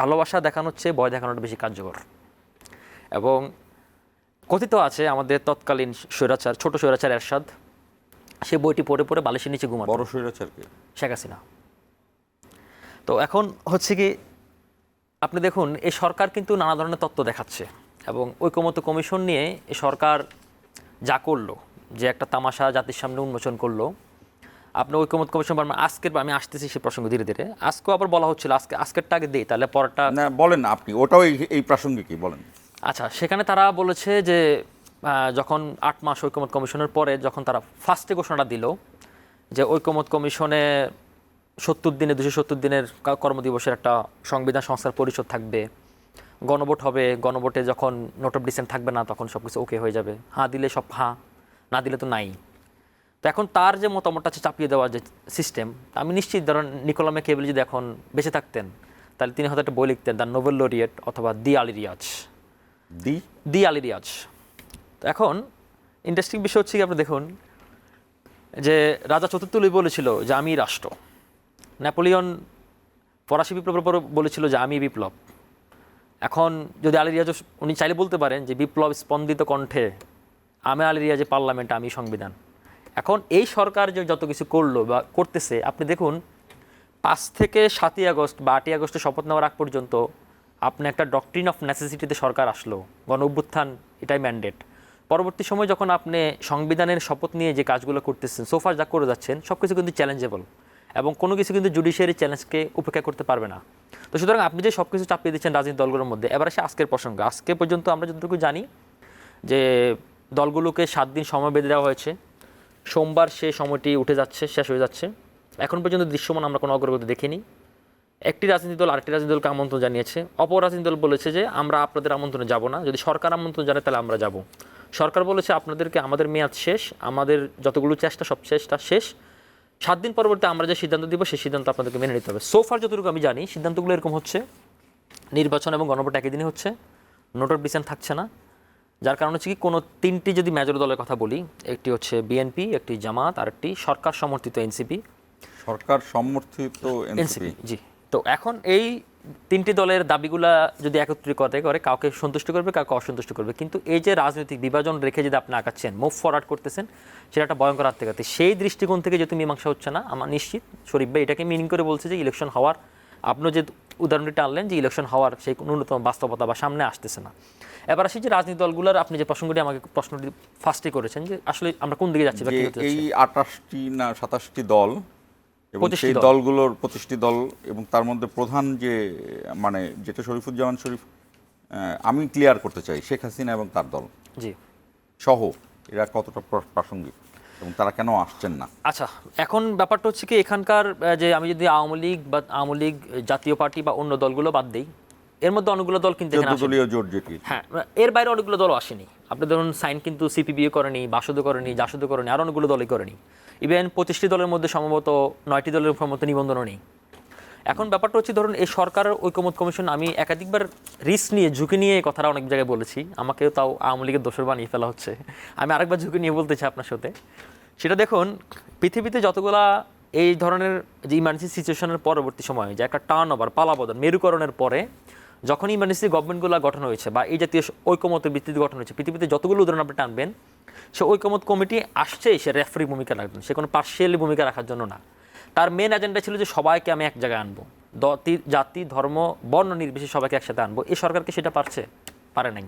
ভালোবাসা দেখানোর চেয়ে ভয় দেখানোটা বেশি কার্যকর। এবং কথিত আছে আমাদের তৎকালীন স্বৈরাচার ছোট স্বৈরাচার এরশাদ সে বইটি পড়ে পড়ে বালিশের নিচে ঘুমাতো। বড় স্বৈরাচারকে শেখ হাসিনা। তো এখন হচ্ছে কি আপনি দেখুন এই সরকার কিন্তু নানা ধরনের তত্ত্ব দেখাচ্ছে এবং ঐকমত্য কমিশন নিয়ে এই সরকার যা করল যে একটা তামাশা জাতির সামনে উন্মোচন করল আপনি ঐকমত্য কমিশন বা আজকের আমি আসতেছি সে প্রসঙ্গ ধীরে ধীরে। আজকেও আবার বলা হচ্ছিল আজকে আজকেরটা আগে দিই তাহলে পরেরটা না বলেন আপনি ওটাও এই- প্রাসঙ্গিকই বলেন। আচ্ছা সেখানে তারা বলেছে যে যখন আট মাস ঐকমত কমিশনের পরে যখন তারা ফার্স্টে ঘোষণাটা দিল যে ঐকমত কমিশনে সত্তর দিনে দুশো সত্তর দিনের কর্মদিবসের একটা সংবিধান সংস্কার পরিষদ থাকবে গণভোট হবে গণভোটে যখন নোট অফ ডিসেন্ট থাকবে না তখন সব কিছু ওকে হয়ে যাবে। হাঁ দিলে সব হাঁ না দিলে তো নাই। তো এখন তার যে মতামতটা আছে চাপিয়ে দেওয়ার যে সিস্টেম আমি নিশ্চিত ধরেন নিকোলামে কেবল যদি এখন বেঁচে থাকতেন তাহলে তিনি হয়তো একটা বই লিখতেন দ্য নোবেল লরিয়েট অথবা দি আলি রিয়াজ দি দি আলী রিয়াজ তো এখন ইন্টারেস্টিং বিষয় হচ্ছে কি আপনি দেখুন যে রাজা চতুর্থলি বলেছিল যে আমি রাষ্ট্র। নেপোলিয়ন ফরাসি বিপ্লবের পর বলেছিল যে আমি বিপ্লব। এখন যদি আলী রিয়াজ উনি চাইলে বলতে পারেন যে বিপ্লব স্পন্দিত কণ্ঠে আমি আলী রিয়াজে পার্লামেন্ট আমি সংবিধান। এখন এই সরকার যে যত কিছু করল বা করতেছে, আপনি দেখুন, পাঁচ থেকে সাতই আগস্ট বা আটই আগস্টে শপথ নেওয়ার আগ পর্যন্ত আপনি একটা ডক্ট্রিন অফ নেসেসিটিতে সরকার আসলো, গণ অভ্যুত্থান এটাই ম্যান্ডেট পরবর্তী সময় যখন আপনি সংবিধানের শপথ নিয়ে যে কাজগুলো করতেছেন সোফার যা করে যাচ্ছেন সব কিছু কিন্তু চ্যালেঞ্জেবল এবং কোনো কিছু কিন্তু জুডিশিয়ারি চ্যালেঞ্জকে উপেক্ষা করতে পারবে না। তো সুতরাং আপনি যে সব কিছু চাপিয়ে দিচ্ছেন রাজনৈতিক দলগুলোর মধ্যে, এবার আসে আজকের প্রসঙ্গ। আজকে পর্যন্ত আমরা যতটুকু জানি যে দলগুলোকে সাত দিন সময় বেঁধে দেওয়া হয়েছে। সোমবার সে সময়টি উঠে যাচ্ছে, শেষ হয়ে যাচ্ছে। এখন পর্যন্ত দৃশ্যমান আমরা কোনো অগ্রগতি দেখিনি। একটি রাজনৈতিক দল আরেকটি রাজনৈতিক দলকে আমন্ত্রণ জানিয়েছে। অপর রাজনৈতিক দল বলেছে যে, আমরা আপনাদের আমন্ত্রণে যাব না। যদি সরকার আমন্ত্রণ জানায় তাহলে আমরা যাব। সরকার বলেছে, আপনাদেরকে, আমাদের মেয়াদ শেষ। আমাদের যতগুলো চেষ্টা, সব চেষ্টা শেষ। সাত দিন পরবর্তী আমরা যে সিদ্ধান্ত দিব, সেই সিদ্ধান্ত আপনাদেরকে মেনে নিতে হবে। সোফার যতটুকু আমি জানি, সিদ্ধান্তগুলো এরকম হচ্ছে। নির্বাচন এবং গণভোট একই দিনে হচ্ছে। নোট অফ ডিসেন্ট থাকছে না। যার কারণ হচ্ছে কি কোনো তিনটি যদি মেজর দলের কথা বলি একটি হচ্ছে বিএনপি একটি জামাত আর একটি সরকার সমর্থিত এনসিপি সরকার সমর্থিত এনসিপি জি। তো এখন এই তিনটি দলের দাবিগুলা যদি একত্রিত করে কাউকে সন্তুষ্ট করবে কাউকে অসন্তুষ্ট করবে। কিন্তু এই যে রাজনৈতিক বিভাজন রেখে যদি আপনি আঁকাচ্ছেন মুভ ফরওয়ার্ড করতেছেন সেটা একটা ভয়ঙ্কর আত্মঘাতী। সেই দৃষ্টিকোণ থেকে যেহেতু মীমাংসা হচ্ছে না আমার নিশ্চিত শরীফ ভাই এটাকে মিনিং করে বলছে যে ইলেকশন হওয়ার আপনি যে উদাহরণটি টানলেন যে ইলেকশন হওয়ার সেই ন্যূনতম বাস্তবতা বা সামনে আসতেছে না। এবার আসি যে রাজনৈতিক দলগুলোর আপনি যে প্রসঙ্গটি আমাকে প্রশ্নটি ফার্স্টে করেছেন যে আসলে আমরা কোন দিকে যাচ্ছি এই আটাশটি না সাতাশটি দল এবং 25টি সেই দলগুলোর পঁচিশটি দল এবং তার মধ্যে প্রধান যে মানে যেটা শরীফুজ্জামান শরীফ আমি ক্লিয়ার করতে চাই শেখ হাসিনা এবং তার দল। জি। সহ এরা কতটা প্রাসঙ্গিক এবং তারা কেন আসছেন না? আচ্ছা এখন ব্যাপারটা হচ্ছে কি এখানকার যে আমি যদি আওয়ামী লীগ বা আওয়ামী লীগ জাতীয় পার্টি বা অন্য দলগুলো বাদ দিই এর মধ্যে অনেকগুলো দল কিন্তু দলীয় জোট যেটি। হ্যাঁ এর বাইরে অনেকগুলো দল আসেনি। আপনি ধরুন সাইন কিন্তু সিপিবিও করেনি বাসদ করেনি জাসদ করেনি আর অনেকগুলো দলই করেনি। ইভেন পঁচিশটি দলের মধ্যে সম্ভবত নয়টি দলের সম্ভবত নিবন্ধনও নেই। এখন ব্যাপারটা হচ্ছে ধরুন এই সরকারের ঐকমত কমিশন আমি একাধিকবার রিস্ক নিয়ে ঝুঁকি নিয়ে এই কথাটা অনেক জায়গায় বলেছি। আমাকে তাও আওয়ামী লীগের দোষর বানিয়ে ফেলা হচ্ছে। আমি আরেকবার ঝুঁকি নিয়ে বলতে চাই আপনার সাথে। সেটা দেখুন পৃথিবীতে যতগুলা এই ধরনের যে ইমার্জেন্সি সিচুয়েশনের পরবর্তী সময়ে যে একটা টার্ন ওভার পালাবদল মেরুকরণের পরে যখন ইমার্জেন্সি গভর্নমেন্টগুলো গঠন হয়েছে বা এই জাতীয় ঐকমতের ভিত্তিতে গঠন হয়েছে, পৃথিবীতে যতগুলো উদাহরণ আপনি টানবেন, সে ঐকমত কমিটি আসছে সে রেফারি ভূমিকা রাখবেন, সে কোনো পার্সিয়ালি ভূমিকা রাখার জন্য না। তার মেন এজেন্ডা ছিল যে সবাইকে আমি এক জায়গায় আনব। জাতি, ধর্ম, বর্ণ নির্বিশেষে সবাইকে একসাথে আনব। এই সরকারকে সেটা পারছে? পারে নাই।